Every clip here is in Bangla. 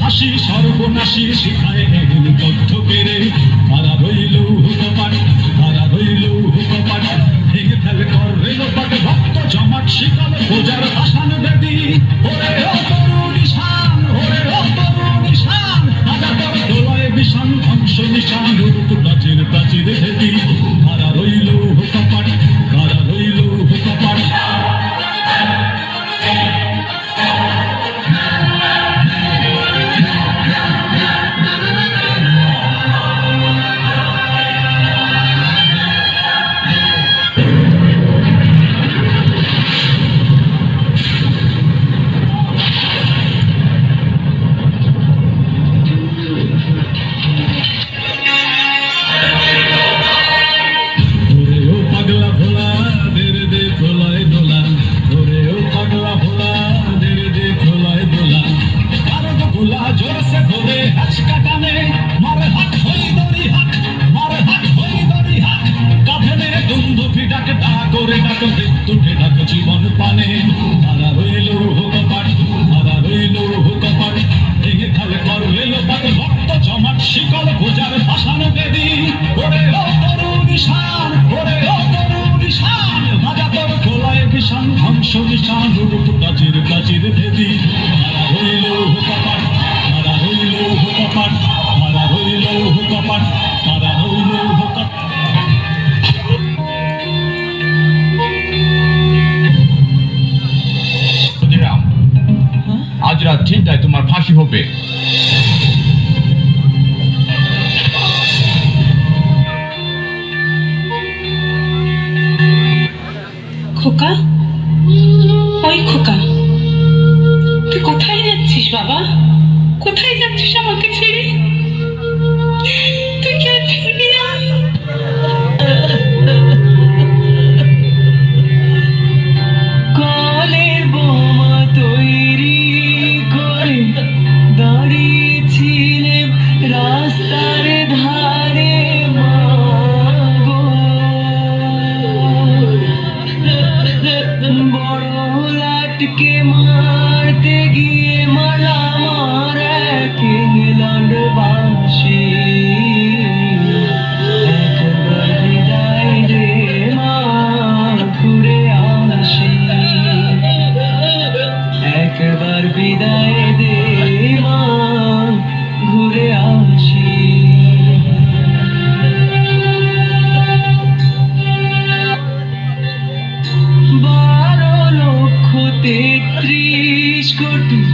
ফাঁসি সর্বনাশী শিখায় এগুলি তথ্য পেরে এটাই তোমার ফাঁসি হবে। খোকা? ওই খোকা, তুই কোথায় যাচ্ছিস বাবা? কোথায় যাচ্ছিস আমাকে ছেড়ে? It's good.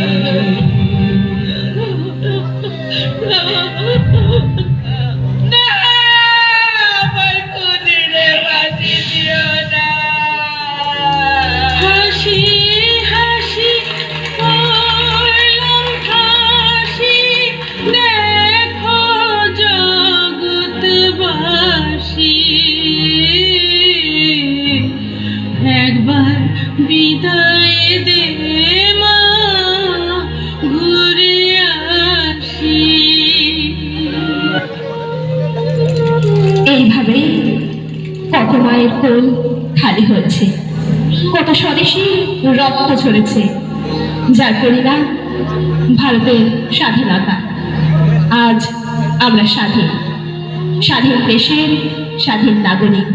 এভাবেই কত মায়ের কোল খালি হয়েছে, কত স্বদেশী রক্ত ঝরেছে, যার পরিণাম ভারতের স্বাধীনতা। আজ আমরা স্বাধীন স্বাধীন দেশের স্বাধীন নাগরিক।